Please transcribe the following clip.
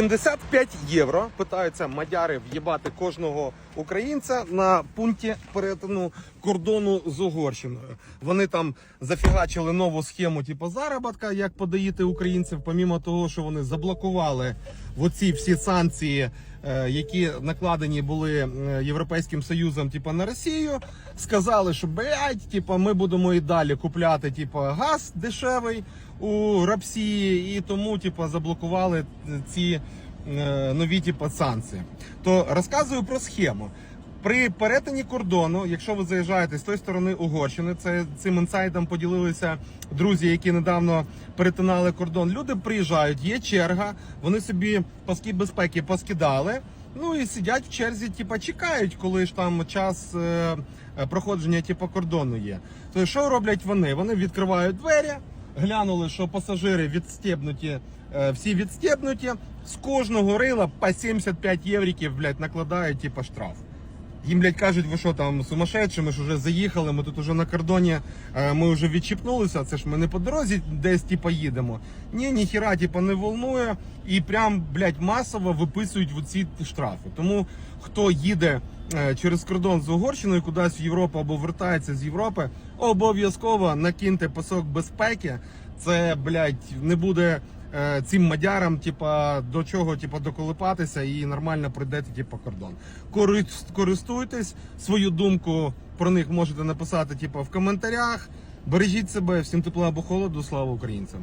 75 євро питаються мадяри в'їбати кожного українця на пункті перетину кордону з Угорщиною. Вони там зафігачили нову схему, типу заробітка, як подаїти українців, помімо того, що вони заблокували в оці всі санкції, які накладені були е, Європейським Союзом, типу, на Росію. Сказали, що блядь, типу, ми будемо і далі купляти типу, газ дешевий у Росії, і тому типу, заблокували ці е, нові типу, санкції. То розказую про схему. При перетині кордону, якщо ви заїжджаєте з тої сторони Угорщини, це цим інсайдом поділилися друзі, які недавно перетинали кордон. Люди приїжджають, є черга, вони собі паски безпеки поскидали. Ну і сидять в черзі, типа чекають, коли ж там час е, е, проходження типу, кордону є. То що роблять вони? Вони відкривають двері, глянули, що пасажири відстебнуті, е, всі відстебнуті. З кожного рила по 75 євриків, блядь, накладають типа штраф. Їм, блядь, кажуть, ви що там сумасшедші, ми ж вже заїхали, ми тут уже на кордоні, е, ми вже відчіпнулися, це ж ми не по дорозі десь типа їдемо. Ні, ніхіра, типа не волнує. І прям, блядь, масово виписують ці штрафи. Тому хто їде е, через кордон з Угорщиною кудись в Європу або вертається з Європи, обов'язково накиньте пасок безпеки. Це, блядь, не буде цим мадярам, типа, до чого типа, доколипатися і нормально пройдете типа, кордон. Користуйтесь, свою думку про них можете написати типа, в коментарях. Бережіть себе, всім тепла або холоду, слава українцям.